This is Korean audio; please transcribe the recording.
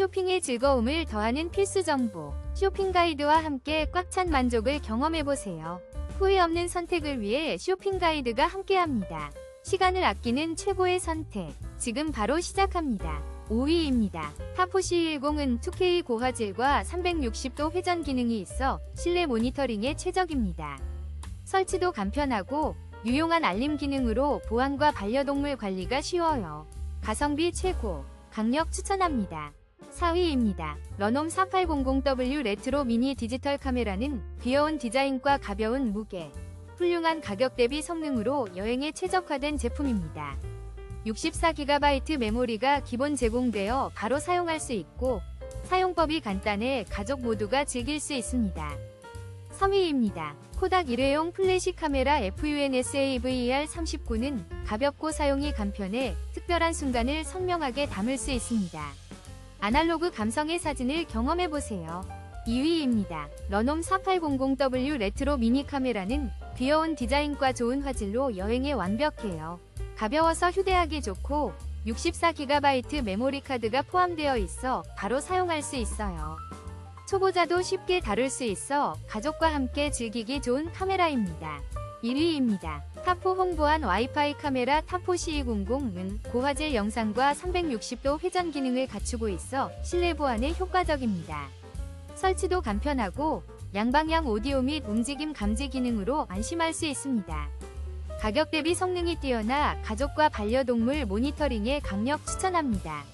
쇼핑의 즐거움을 더하는 필수 정보. 쇼핑 가이드와 함께 꽉 찬 만족을 경험해보세요. 후회 없는 선택을 위해 쇼핑 가이드가 함께합니다. 시간을 아끼는 최고의 선택. 지금 바로 시작합니다. 5위입니다. 타포시 10은 2K 고화질과 360도 회전 기능이 있어 실내 모니터링에 최적입니다. 설치도 간편하고 유용한 알림 기능으로 보안과 반려동물 관리가 쉬워요. 가성비 최고, 강력 추천합니다. 4위입니다. 러놈 4800W 레트로 미니 디지털 카메라는 귀여운 디자인과 가벼운 무게, 훌륭한 가격 대비 성능으로 여행에 최적화된 제품입니다. 64GB 메모리가 기본 제공되어 바로 사용할 수 있고 사용법이 간단해 가족 모두가 즐길 수 있습니다. 3위입니다. 코닥 일회용 플래시 카메라 FUNSAVR39는 가볍고 사용이 간편해 특별한 순간을 선명하게 담을 수 있습니다. 아날로그 감성의 사진을 경험해보세요. 2위입니다. 러놈 4800W 레트로 미니 카메라는 귀여운 디자인과 좋은 화질로 여행에 완벽해요. 가벼워서 휴대하기 좋고 64GB 메모리 카드가 포함되어 있어 바로 사용할 수 있어요. 초보자도 쉽게 다룰 수 있어 가족과 함께 즐기기 좋은 카메라입니다. 1위입니다. 타포 홍보한 와이파이 카메라 타포 C200은 고화질 영상과 360도 회전 기능을 갖추고 있어 실내 보안에 효과적입니다. 설치도 간편하고 양방향 오디오 및 움직임 감지 기능으로 안심할 수 있습니다. 가격 대비 성능이 뛰어나 가족과 반려동물 모니터링에 강력 추천합니다.